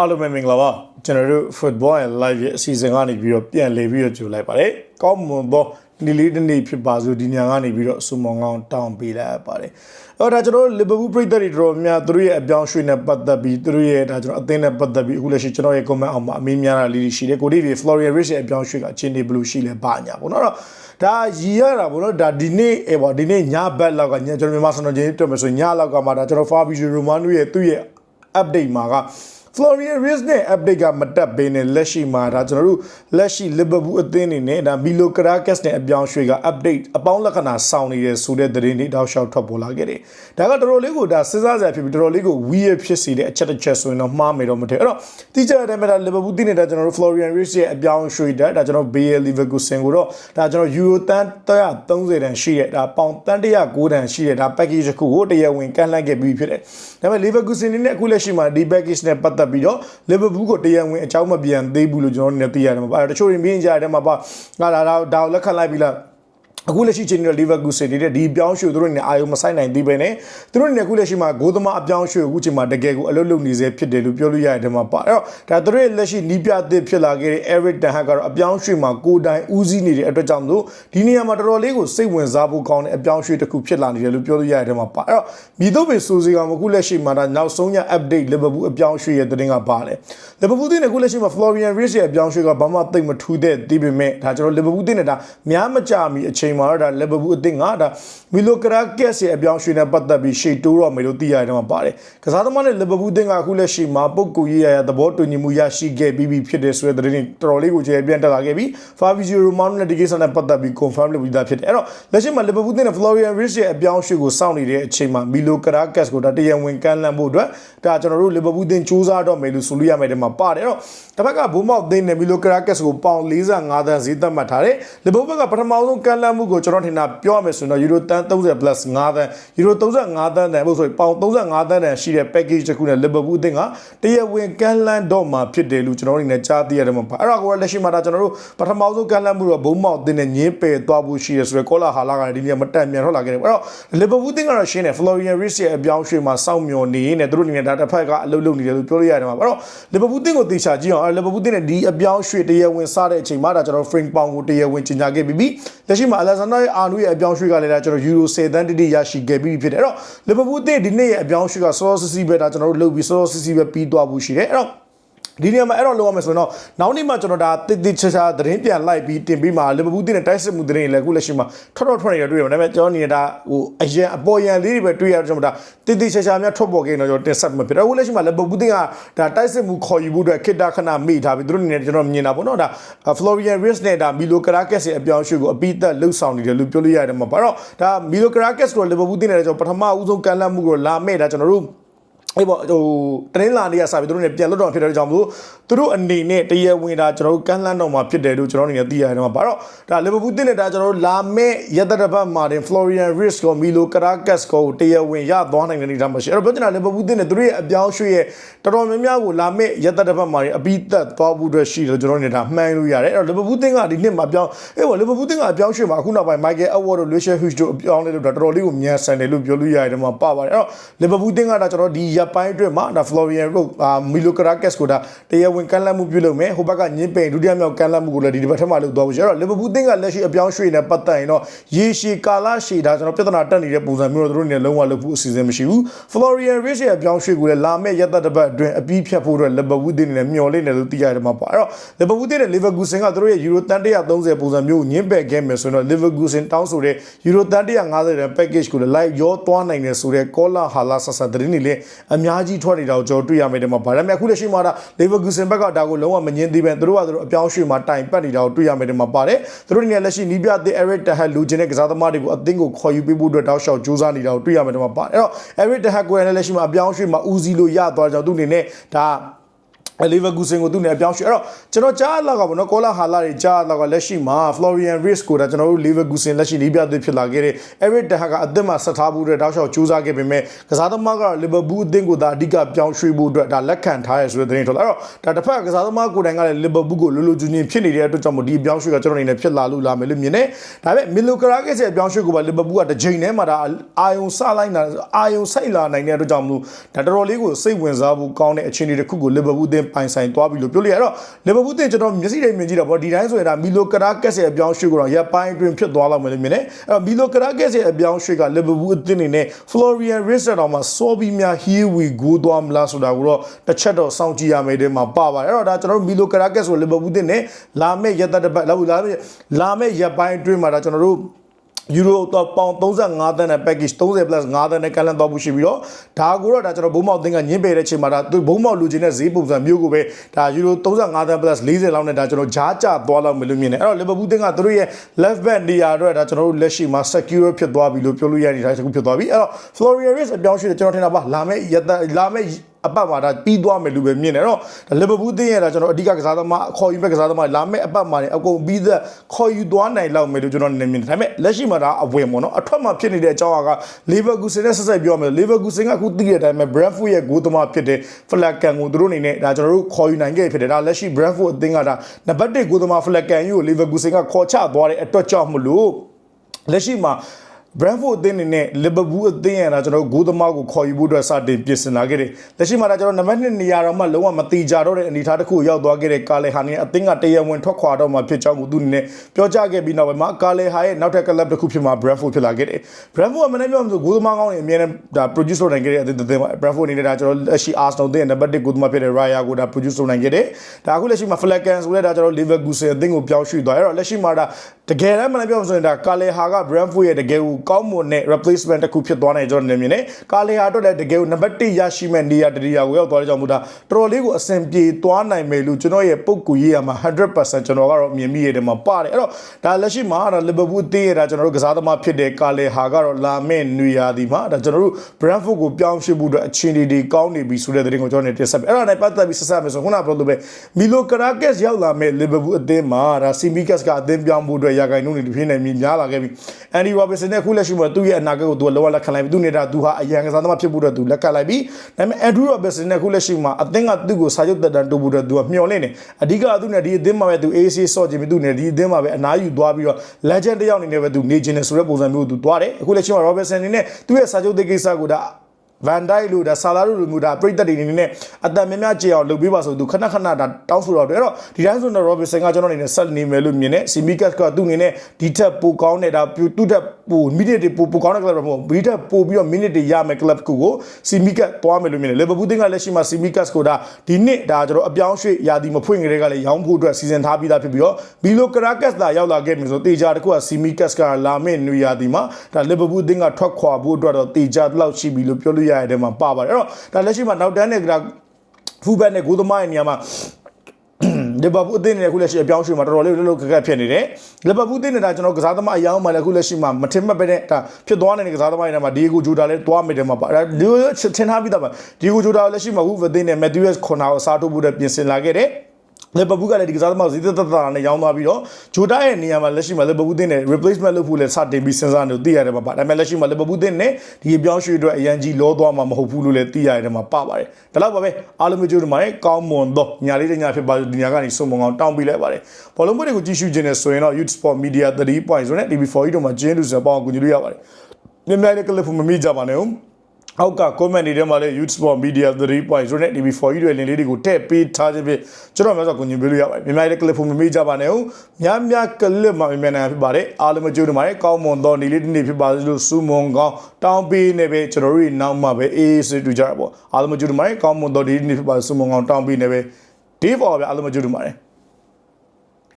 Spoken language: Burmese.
အားလုံးပဲမင်္ဂလာပါကျွန်တော်တို့ football and live ရဲ့အစီအစဉ်ကနေပြီးတော့ပြန်လည်ပြီးတော့ကြိုလိုက်ပါတယ်ကောင်းမွန်သောဒီလေးတစ်နေ့ဖြစ်ပါစို့ဒီညကနေပြီးတော့အစုံမောင်ကောင်းတောင်းပေးလိုက်ပါတယ်အဲ့ဒါကျွန်တော်လီဗာပူးပြည်သက်တွေတော်တော်များသူတို့ရဲ့အပြောင်းရွှေ့နဲ့ပတ်သက်ပြီးသူတို့ရဲ့ဒါကျွန်တော်အသင်းနဲ့ပတ်သက်ပြီးအခုလက်ရှိကျွန်တော်ရဲ့ comment အောင်မှာအမေးများတာလေးရှိတယ်ကိုဒီဗီ Florian Rich ရဲ့အပြောင်းရွှေ့ကချင်းနေဘလူးရှိလဲပါညာပေါ့နော်အဲ့တော့ဒါရည်ရတာပေါ့နော်ဒါဒီနေ့အေးပေါ့ဒီနေ့ညဘက်လောက်ကညကျွန်တော်မြန်မာစံတော်ချင်းတွေ့မယ်ဆိုရင်ညလောက်ကမှဒါကျွန်တော် Fabio Romano ရဲ့သူ့ရဲ့ update မှာက Florian Riz နဲ့ update ကမတက်ဘဲနဲ့လက်ရှိမှာဒါကျွန်တော်တို့လက်ရှိ Liverpool အသင်းအနေနဲ့ဒါ Milo Caracas နဲ့အပြောင်းရွှေ့က update အပေါင်းလက္ခဏာဆောင်နေတဲ့ဆိုတဲ့သတင်းတွေတောက်လျှောက်ထွက်ပေါ်လာခဲ့တယ်။ဒါကတော်တော်လေးကိုဒါစဉ်းစားစရာဖြစ်ပြီးတော်တော်လေးကို weird ဖြစ်စေတဲ့အချက်တစ်ချက်ဆိုရင်တော့မှားမယ်တော့မထင်။အဲ့တော့တိကျတဲ့မှာဒါ Liverpool တင်းနေတာကျွန်တော်တို့ Florian Riz ရဲ့အပြောင်းရွှေ့တဲ့ဒါကျွန်တော် Bayer Leverkusen ကိုတော့ဒါကျွန်တော် Euro တန်း130တန်ရှိတဲ့ဒါပေါင်တန်း109တန်ရှိတဲ့ဒါ package တစ်ခုကိုတရားဝင်ကန့်လန့်ခဲ့ပြီးဖြစ်တယ်။ဒါပေမဲ့ Leverkusen နဲ့အခုလက်ရှိမှာဒီ package နဲ့ပတ်သက်ပြီးတော့ Liverpool ကိုတရားဝင်အကြောင်းမပြန်သေးဘူးလို့ကျွန်တော်တို့လည်းသိရတယ်မှာပါ။တချို့တွေမြင်ကြတဲ့မှာပါငါလာတော့ဒါကိုလက်ခံလိုက်ပြီလား အခုလက်ရှိချိန်နဲ့ Leverkusen နေတဲ့ဒီပြောင်းရွှေ့သူတို့နေအာယုံမဆိုင်နိုင်သေးပဲနဲ့သူတို့နေအခုလက်ရှိမှာဂိုးသမားအပြောင်းရွှေ့အခုချိန်မှာတကယ်ကိုအလုပ်လုပ်နေစေဖြစ်တယ်လို့ပြောလို့ရတဲ့မှာပါအဲ့တော့ဒါသူတို့ရဲ့လက်ရှိနီးပြအသစ်ဖြစ်လာခဲ့တဲ့ Eric Ten Hag ကတော့အပြောင်းရွှေ့မှာကိုယ်တိုင်ဦးစီးနေတဲ့အတွက်ကြောင့်လို့ဒီနေရာမှာတော်တော်လေးကိုစိတ်ဝင်စားဖို့ကောင်းတဲ့အပြောင်းရွှေ့တစ်ခုဖြစ်လာနေတယ်လို့ပြောလို့ရတဲ့မှာပါအဲ့တော့မိတို့ပင်စိုးစီကောင်အခုလက်ရှိမှာဒါနောက်ဆုံးည update Liverpool အပြောင်းရွှေ့ရဲ့သတင်းကပါတယ် Liverpool တင်းနဲ့အခုလက်ရှိမှာ Florian Wirtz ရဲ့အပြောင်းရွှေ့ကဘာမှသိပ်မထူးတဲ့ဒီပေမဲ့ဒါကျွန်တော် Liverpool တင်းနဲ့ဒါများမကြမီအချိန်မှာတော့ဒါ Liverpool အသင်းကဒါမီလိုကရာကက်စ်ရဲ့အပြောင်းရွှေ့နဲ့ပတ်သက်ပြီးရှေ့တိုးတော့မယ်လို့သိရတယ်မှာပါတယ်ကစားသမားနဲ့ Liverpool တင်းကအခုလက်ရှိမှာပုတ်ကူရေးရရသဘောတူညီမှုရရှိခဲ့ပြီးပြီဖြစ်တယ်ဆိုတဲ့သတင်းတွေတော်တော်လေးကိုကျေပြန်တက်လာခဲ့ပြီး Fabio Romano နဲ့ဒီကိစ္စနဲ့ပတ်သက်ပြီး confirm လုပ်ပြီးသားဖြစ်တယ်အဲ့တော့လက်ရှိမှာ Liverpool တင်းနဲ့ Florian Wirtz ရဲ့အပြောင်းရွှေ့ကိုစောင့်နေတဲ့အချိန်မှာမီလိုကရာကက်စ်ကိုဒါတရားဝင်ကမ်းလှမ်းဖို့အတွက်ဒါကျွန်တော်တို့ Liverpool တင်းစူးစမ်းတော့မယ်လို့ဆိုလို့ရမယ်တဲ့မှာပါတယ်အဲ့တော့တစ်ဖက်ကဘုံမောက်သိန်းနဲ့မီလိုကရာကက်စ်ကိုပေါင်45သန်းဈေးသတ်မှတ်ထားတယ်။လီဗာပူးဘက်ကပထမဆုံးကမ်းလှမ်းမှုကိုကျွန်တော်ထင်တာပြောရမယ်ဆိုရင်တော့ယူရိုတန်30 plus 5သန်းယူရို35သန်းတန်လို့ဆိုရင်ပေါင်35သန်းတန်ရှိတဲ့ package တစ်ခုနဲ့လီဗာပူးအသင်းကတရားဝင်ကမ်းလှမ်းတော့မှာဖြစ်တယ်လို့ကျွန်တော်တို့အနေနဲ့ကြားသိရတယ်မှာပါ။အဲ့တော့ကိုလက်ရှိမှာဒါကျွန်တော်တို့ပထမဆုံးကမ်းလှမ်းမှုတော့ဘုံမောက်သိန်းနဲ့ညင်းပယ်သွားဖို့ရှိတယ်ဆိုတော့ကောလာဟာလာကလည်းဒီနေ့မတက်မြန်ထွက်လာခဲ့တယ်။အဲ့တော့လီဗာပူးအသင်းကတော့ရှင်းတယ် Florian Wirtz ရဲ့အပြောင်းရွှေ့မှာစောင့်မျှော်နေနေသူတို့အနေနဲ့ဒါတစ်ဖက်ကအလုပ်လုပ်နေတယ်လို့ပြောလို့ရတယ်မှာ။အဲ့တော့လီဗာပူးအသင်းကိုတေချာကြည့်အောင်အဲ့လီဗာပူးအသင်းနဲ့ဒီအပြောင်းရွှေ့တရားဝင်စတဲ့အချိန်မှာဒါကျွန်တော် frame pound ကိုတရားဝင်ကြီးညာခဲ့ပြီးပြီလက်ရှိမှာ Alexander ရဲ့အာနူရဲ့အပြောင်းရွှေ့ကလည်းဒါကျွန်တော် Euro 10တန်းတိတိရရှိခဲ့ပြီးဖြစ်တယ်အဲ့တော့ Liverpool အသင်းဒီနေ့ရဲ့အပြောင်းရွှေ့ကစောစောစီးစီးပဲဒါကျွန်တော်တို့လုပ်ပြီးစောစောစီးစီးပဲပြီးသွားဖို့ရှိတယ်အဲ့တော့ ဒီနေရာမှာအဲ့တော့လောက်ရမယ်ဆိုရင်တော့နောက်နေ့မှကျွန်တော်ဒါတိတိချာချာသတင်းပြန်လိုက်ပြီးတင်ပြီးမှလီဗာပူးတင်းနဲ့တိုက်စစ်မှုသတင်းတွေလည်းအခုလက်ရှိမှာထွက်ထွက်ထွက်နေရတွေ့ရတယ်ဒါပေမဲ့ကျွန်တော်နေတဲ့ဒါဟိုအရင်အပေါ်ရန်လေးတွေပဲတွေ့ရတော့ကျွန်တော်ဒါတိတိချာချာများထွက်ပေါ်ခဲ့နေတော့ကျွန်တော်တင်ဆက်မှာဖြစ်တယ်အခုလက်ရှိမှာလီဗာပူးတင်းကဒါတိုက်စစ်မှုခေါ်ယူဖို့အတွက်ခိတ္တခဏမိထားပြီးသူတို့အနေနဲ့ကျွန်တော်မြင်တာပေါ့နော်ဒါ Florian Wirtz နဲ့ဒါမီလိုကရာကက်စ်ရဲ့အပြောင်းအရွှေ့ကိုအပိသက်လှုပ်ဆောင်နေတယ်လို့ပြောလို့ရတယ်မှာဘာတော့ဒါမီလိုကရာကက်စ်ကိုလီဗာပူးတင်းနဲ့ကျွန်တော်ပထမဦးဆုံးကန်လန့်မှုကိုလာမဲ့ဒါကျွန်တော်တို့ အေးပေါ့ဟိုတရင်းလာနေရစာပြီးသူတို့ ਨੇ ပြန်လွတ်တော့ဖြစ်တဲ့ကြောင့်မလို့သူတို့အနေနဲ့တရဝင်တာကျွန်တော်တို့ကမ်းလှမ်းတော့မှာဖြစ်တယ်လို့ကျွန်တော်အနေနဲ့သိရတယ်မှာဘာတော့ဒါလီဗာပူးတင်းနဲ့ဒါကျွန်တော်တို့လာမဲ့ရတတပတ်မှာတင် Florian Wirtz ကိုမီလိုကရာကက်စ်ကိုတရဝင်ရသွားနိုင်တဲ့အနေအထားမှာရှိအဲ့တော့ပြောချင်တာလီဗာပူးတင်းနဲ့သူတို့ရဲ့အပြောင်းရွှေ့ရဲ့တော်တော်များများကိုလာမဲ့ရတတပတ်မှာအပြီးသက်သွားဖို့အတွက်ရှိတယ်ကျွန်တော်အနေနဲ့ဒါမှန်းလို့ရတယ်အဲ့တော့လီဗာပူးတင်းကဒီနှစ်မှာပြောင်းအေးပေါ့လီဗာပူးတင်းကအပြောင်းရွှေ့မှာအခုနောက်ပိုင်း Michael Edward တို့ Lucian Hughes တို့အပြောင်းလဲလို့တော်တော်လေးကိုမြန်ဆန်တယ်လို့ပြောလို့ရတယ်မှာပါပါတယ်အဲ့တော့လီဗာပူးတင်းကဒါကျွန်တော်ဒီရပ်ပိုင်းအတွင်းမှာဒါ Florian တို့မီလိုကရာကက်စ်ကိုဒါတရားဝင်ကမ်းလှမ်းမှုပြုလုပ်မယ်ဟိုဘက်ကညင်းပိန်ဒုတိယမြောက်ကမ်းလှမ်းမှုကိုလည်းဒီတစ်ပတ်ထက်မှလုပ်သွားဖို့ရှိတော့လီဗာပူးတင်းကလက်ရှိအပြောင်းရွှေ့နေပတ်သက်ရင်တော့ရေရှည်ကာလရှည်ဒါကျွန်တော်ပြဿနာတက်နေတဲ့ပုံစံမျိုးတော့တို့နေလုံးဝလုပ်ဖို့အစီအစဉ်မရှိဘူး Florian Rich ရဲ့အပြောင်းရွှေ့ကိုလည်းလာမယ့်ရက်သက်တစ်ပတ်အတွင်းအပြီးဖြတ်ဖို့အတွက်လီဗာပူးတင်းနဲ့မျှော်လင့်တယ်လို့သိရတယ်မှာပါအဲ့တော့လီဗာပူးတင်းနဲ့ Leverkusen ကတို့ရဲ့ Euro တန်130ပုံစံမျိုးညင်းပယ်ခဲ့မယ်ဆိုတော့ Leverkusen တောင်းဆိုတဲ့ Euro တန်150တဲ့ package ကိုလည်း live ရောသွားနိုင်တယ်ဆိုတဲ့ Cola Hala ဆက်ဆက်သတင်းတွေလည်းအများကြီးထွက်နေတာကိုကျွန်တော်တွေ့ရမယ်တဲ့မှာဗါဒါပေမဲ့အခုလက်ရှိမှာဒါ Leverkusen ဘက်ကဒါကိုလုံးဝမငင်းသေးပဲသူတို့ကသူတို့အပြောင်းရွှေ့မှာတိုင်ပတ်နေတာကိုတွေ့ရမယ်တဲ့မှာပါတယ်သူတို့နေလက်ရှိနီးပြတဲ့ Eric Tahat လူချင်းတဲ့ကစားသမားတွေကိုအသင်းကိုခေါ်ယူပေးဖို့အတွက်တောက်လျှောက်ကြိုးစားနေတာကိုတွေ့ရမယ်တဲ့မှာပါတယ်အဲ့တော့ Eric Tahat ကိုလည်းလက်ရှိမှာအပြောင်းရွှေ့မှာဦးစီးလို့ရသွားကြတော့သူအနေနဲ့ဒါ လီဗာကူဆင်ကိုသူ့နဲ့အပြောင်းရွှေ့အဲ့တော့ကျွန်တော်ကြားလာကပေါ့နော်ကောလာဟာလာတွေကြားလာကလက်ရှိမှာ Florian Wirtz ကိုဒါကျွန်တော်တို့လီဗာကူဆင်လက်ရှိနီးပြသစ်ဖြစ်လာခဲ့တဲ့ Eric Ten Hag ကအသင်းမှာဆက်ထားဖို့အတွက်တောက်လျှောက်ကြိုးစားခဲ့ပေမဲ့ကစားသမားကတော့လီဗာပူးအသင်းကိုဒါအဓိကပြောင်းရွှေ့ဖို့အတွက်ဒါလက်ခံထားရဆိုတဲ့သတင်းထွက်လာအဲ့တော့ဒါတစ်ဖက်ကစားသမားကိုယ်တိုင်ကလည်းလီဗာပူးကိုလိုလိုချင်ချင်ဖြစ်နေတဲ့အတွက်ကြောင့်မို့ဒီအပြောင်းရွှေ့ကကျွန်တော်အနေနဲ့ဖြစ်လာလို့လာမယ်လို့မြင်တယ်ဒါပေမဲ့မီလိုကရာကက်စ်ရဲ့အပြောင်းရွှေ့ကိုပါလီဗာပူးကတစ်ချိန်တည်းမှာဒါအာယုံစလိုက်တာအာယုံဆိုင်လာနိုင်တဲ့အတွက်ကြောင့်မို့ဒါတော်တော်လေးကိုစိတ်ဝင်စားဖို့ကောင်းတဲ့အခြေအနေတစ်ခုကိုလီဗာပူးအသင်းပိုင်ဆိုင်သွားပြီလို့ပြောလို့ရတော့လီဗာပူးတင်ကျွန်တော်မျက်စိတိုင်းမြင်ကြည့်တော့ဗောဒီတိုင်းဆိုရင်ဒါမီလိုကရာကက်စ်ရဲ့အပြောင်းရွှေ့ကိုတော့ရပ်ပိုင်းအတွင်းဖြစ်သွားလောက်မယ်လို့မြင်တယ်အဲ့တော့မီလိုကရာကက်စ်ရဲ့အပြောင်းရွှေ့ကလီဗာပူးအသင်းအနေနဲ့ Florian Wirtz တော့မှစောပြီးများ here we go သွားမလားဆိုတာကိုတော့တစ်ချက်တော့စောင့်ကြည့်ရမယ်တဲ့မှာပါပါတယ်အဲ့တော့ဒါကျွန်တော်တို့မီလိုကရာကက်စ်ဆိုလီဗာပူးတင်နဲ့လာမယ့်ရက်သက်တစ်ပတ်လာလာမယ့်လာမယ့်ရက်ပိုင်းအတွင်းမှာဒါကျွန်တော်တို့ ယူရိုတော့ပေါင်35တန်းနဲ့ package 30 plus 5တန်းနဲ့ကလန်တော့မှုရှိပြီးတော့ဒါကိုတော့ဒါကျွန်တော်ဘုံမောက်သင်းကညင်းပယ်တဲ့ချိန်မှာဒါသူဘုံမောက်လူချင်းတဲ့ဈေးပုံစံမျိုးကိုပဲဒါယူရို35တန်း plus 40လောက်နဲ့ဒါကျွန်တော်ဂျားကျသွားလောက်မလို့မြင်တယ်အဲ့တော့လီဗာပူးသင်းကသူတို့ရဲ့ left back နေရာတော့ဒါကျွန်တော်တို့လက်ရှိမှာ secure ဖြစ်သွားပြီလို့ပြောလို့ရနေတာတစ်ခုဖြစ်သွားပြီအဲ့တော့ Florian Wirtz အပြောင်းရွှေ့တယ်ကျွန်တော်ထင်တာပါလာမယ့်ရက်သက်လာမယ့်အပတ်မှာဒါပြီးသွားမယ်လို့ပဲမြင်တယ်တော့လီဗာပူးတင်းရတာကျွန်တော်အဓိကကစားသမားအခေါ်ယူမဲ့ကစားသမားလာမယ့်အပတ်မှာနေအကုန်ပြီးသက်ခေါ်ယူသွားနိုင်လောက်မယ်လို့ကျွန်တော်နေမြင်တယ်ဒါပေမဲ့လက်ရှိမှာဒါအဝင်ပေါ့နော်အထွက်မှာဖြစ်နေတဲ့အကြောင်းအရာကလီဗာပူးစင်နဲ့ဆက်ဆက်ပြောမယ်လီဗာပူးစင်ကအခုသိတဲ့အတိုင်းပဲ Brentford ရဲ့ဂိုးသမားဖြစ်တဲ့ဖလက်ကန်ကိုသူတို့အနေနဲ့ဒါကျွန်တော်တို့ခေါ်ယူနိုင်ခဲ့ဖြစ်တယ်ဒါလက်ရှိ Brentford အသင်းကဒါနံပါတ်1ဂိုးသမားဖလက်ကန်ကြီးကိုလီဗာပူးစင်ကခေါ်ချသွားတဲ့အတွက်ကြောင့်မလို့လက်ရှိမှာ Brentford အသင်းအနေနဲ့ Liverpool အသင်းရတာကျွန်တော်တို့ဂိုးသမားကိုခေါ်ယူဖို့အတွက်စတင်ပြင်ဆင်လာခဲ့တယ်။လက်ရှိမှာဒါကျွန်တော်နံပါတ်2နေရာတော့မှလုံးဝမတိကြတော့တဲ့အနေအထားတစ်ခုရောက်သွားခဲ့တဲ့ကာလေဟာနေအသင်းကတရားဝင်ထွက်ခွာတော့မှဖြစ်ကြောင်းကိုသူအနေနဲ့ပြောကြားခဲ့ပြီးနောက်ပိုင်းမှာကာလေဟာရဲ့နောက်ထပ်ကလပ်တစ်ခုဖြစ်မှာ Brentford ဖြစ်လာခဲ့တယ်။ Brentford ကမနေ့ပြောမှဆိုဂိုးသမားကောင်းတွေအများနဲ့ဒါ produce လုပ်နိုင်ခဲ့တဲ့အသင်းတစ်သင်းပါ Brentford အနေနဲ့ဒါကျွန်တော်လက်ရှိ Arsenal အသင်းရဲ့နံပါတ်1ဂိုးသမားဖြစ်တဲ့ Raya ကိုဒါ produce လုပ်နိုင်ခဲ့တယ်။ဒါအခုလက်ရှိမှာ Flecken ဆိုတဲ့ဒါကျွန်တော် Leverkusen အသင်းကိုပြောင်းရွှေ့သွားအဲ့တော့လက်ရှိမှာဒါတကယ်တမ်းမနေ့ပြောမှဆိုရင်ဒါကာလေဟာက Brentford ရဲ့တကယ်ကိုကောင်းမွန်တဲ့ replacement တစ်ခုဖြစ်သွားနိုင်ကျွန်တော်နေမြင်တယ်။ကာလေဟာအတွက်လည်းတကယ်ကိုနံပါတ်1ရရှိမဲ့နေရာတတိယကိုရောက်သွားတဲ့ကြောင့်မို့ဒါတော်တော်လေးကိုအဆင်ပြေသွားနိုင်မယ်လို့ကျွန်တော်ရဲ့ပုံကူရေးရမှာ100%ကျွန်တော်ကတော့မြင်မိရတယ်မှာပါတယ်။အဲ့တော့ဒါလက်ရှိမှာဒါလီဗာပူးတင်းရတာကျွန်တော်တို့ကစားသမားဖြစ်တဲ့ကာလေဟာကတော့လာမယ့်နွေရာသီမှာဒါကျွန်တော်တို့ Brentford ကိုပြောင်းရွှေ့ဖို့အတွက်အခြေအနေတွေကောင်းနေပြီဆိုတဲ့သတင်းကိုကျွန်တော်နေတင်ဆက်ပေး။အဲ့ဒါနဲ့ပတ်သက်ပြီးဆက်ဆက်မယ်ဆိုခုနကပြောလို့ပဲမီလိုကရာကက်စ်ရောက်လာမဲ့လီဗာပူးအသင်းမှာဒါစီမီကက်စ်ကအသင်းပြောင်းဖို့အတွက်ရာဂိုင်နှုန်းတွေတစ်ဖြည်းနဲ့မြင်များလာခဲ့ပြီ။အန်ဒီရောဘင်ဆန်နဲ့ခုလက်ရှိမှာသူ့ရဲ့အနာဂတ်ကိုသူကလောကလက်ခံလိုက်ပြီသူနေတာသူဟာအရန်ကစားသမားဖြစ်ဖို့အတွက်သူလက်ကလိုက်ပြီဒါပေမဲ့အန်ဒရူရောဘင်ဆန်နဲ့ခုလက်ရှိမှာအသင်းကသူ့ကိုစာချုပ်တက်တန်းတိုးဖို့အတွက်သူကမျှော်လင့်နေအဓိကသူနဲ့ဒီအသင်းမှာပဲသူ AC ဆော့ခြင်းပြီးသူနဲ့ဒီအသင်းမှာပဲအနားယူသွားပြီးတော့ legend တစ်ယောက်အနေနဲ့ပဲသူနေခြင်းနဲ့ဆိုတဲ့ပုံစံမျိုးသူသွားတယ်အခုလက်ရှိမှာ Robertson အနေနဲ့သူ့ရဲ့စာချုပ်တဲ့ကိစ္စကိုဒါ ဗန်ဒိုက်လို့ဒါဆာလာလို့လိုမျိုးဒါပြိတက်တွေအနေနဲ့အတန်များများကြေအောင်လုပ်ပေးပါဆိုသူခဏခဏဒါတောင်းဆိုတော့တယ်အဲ့တော့ဒီတိုင်းဆိုတော့ Robinson ကကျွန်တော်အနေနဲ့ဆက်နေမယ်လို့မြင်တယ်စီမီကတ်ကသူ့အနေနဲ့ဒီထက်ပိုကောင်းတဲ့ဒါပြတူတက်ပိုမိနစ်တွေပိုပိုကောင်းတဲ့ club တော့မဟုတ်ဘူးဒီထက်ပိုပြီးတော့မိနစ်တွေရမယ် club ကိုကိုစီမီကတ်သွားမယ်လို့မြင်တယ်လီဗာပူးတင်းကလက်ရှိမှာစီမီကတ်ကိုဒါဒီနှစ်ဒါကျွန်တော်အပြောင်းရွှေ့ရာသီမဖွင့်ကြတဲ့ကလည်းရောင်းဖို့အတွက်စီစဉ်ထားပြီးသားဖြစ်ပြီးတော့ဘီလိုကရာကတ်သာရောက်လာခဲ့မယ်ဆိုတေချာတခုကစီမီကတ်ကလာမယ့်နွေရာသီမှာဒါလီဗာပူးတင်းကထွက်ခွာဖို့အတွက်တော့တေချာလောက်ရှိပြီလို့ပြောလို့ရတဲ့ထဲမှာပါပါတယ်အဲ့တော့ဒါလက်ရှိမှာနောက်တန်းနဲ့ဒါဖူဘက်နဲ့ဂိုးသမားရဲ့နေရာမှာလီဗာပူးအသင်းနဲ့အခုလက်ရှိအပြောင်းရွှေ့မှာတော်တော်လေးလှုပ်လှုပ်ခက်ခက်ဖြစ်နေတယ်လီဗာပူးအသင်းနဲ့ဒါကျွန်တော်ကစားသမားအယောင်းမှလည်းအခုလက်ရှိမှာမထင်မှတ်ပဲနဲ့ဒါဖြစ်သွားနေတဲ့ကစားသမားတွေထဲမှာဒီဂိုဂျိုတာလည်းတွားမိတယ်မှာပါဒါဒီထင်ထားပြီးသားပါဒီဂိုဂျိုတာလက်ရှိမှာဝူဗအသင်းနဲ့မက်သီးယပ်ခွန်နာကိုစားထုတ်ဖို့အတွက်ပြင်ဆင်လာခဲ့တယ် လီဗာပူးကလည်းဒီကစားသမားဇီးသက်သက်သာနဲ့ရောင်းသွားပြီးတော့ဂျိုတာရဲ့နေရာမှာလက်ရှိမှာလီဗာပူးတင်းနဲ့ replacement လုပ်ဖို့လည်းစတင်ပြီးစဉ်းစားနေလို့သိရတယ်မှာပါဒါပေမဲ့လက်ရှိမှာလီဗာပူးတင်းနဲ့ဒီအပြောင်းရွှေ့အတွက်အရန်ကြီးလောသွားမှာမဟုတ်ဘူးလို့လည်းသိရတယ်မှာပါပါတယ်ဒါတော့ပါပဲအားလုံးကြိုးဒီမှာကောင်းမွန်သောညာလေးတညာဖြစ်ပါဒီညာကနေစုံမုံအောင်တောင်းပေးလိုက်ပါတယ်ဘောလုံးပွဲတွေကိုကြည့်ရှုခြင်းနဲ့ဆိုရင်တော့ Youth Sport Media 3.0နဲ့ TV4 တို့မှာကျင်းလူစပေါင်းကူညီလို့ရပါတယ်မြန်မြန်လေးကလစ်ဖို့မမိကြပါနဲ့ဦး အောက်က comment တွေထဲမှာလည်း Youth Sport Media 3.0နဲ့ TV4 ကြီးတွေလင်းလေးတွေကိုထည့်ပေးထားခြင်းဖြင့်ကျွန်တော်မျိုးဆိုကိုညင်ပေးလို့ရပါတယ်မြန်မာရဲ့ clip ဖို့မမေ့ကြပါနဲ့ဦးများများ clip မှာမြန်မြန်ဖြစ်ပါတယ်အားလုံးကြိုးနေပါတယ်ကောင်းမွန်သောနေ့လေးတစ်နေ့ဖြစ်ပါစေလို့စူမွန်ကောင်းတောင်းပေးနေပဲကျွန်တော်တို့နောက်မှပဲအေးအေးဆေးတူကြရပါအားလုံးကြိုးနေပါတယ်ကောင်းမွန်သောနေ့လေးတစ်နေ့ဖြစ်ပါစေစူမွန်ကောင်းတောင်းပေးနေပဲဒီပေါ်ပဲအားလုံးကြိုးနေပါတယ်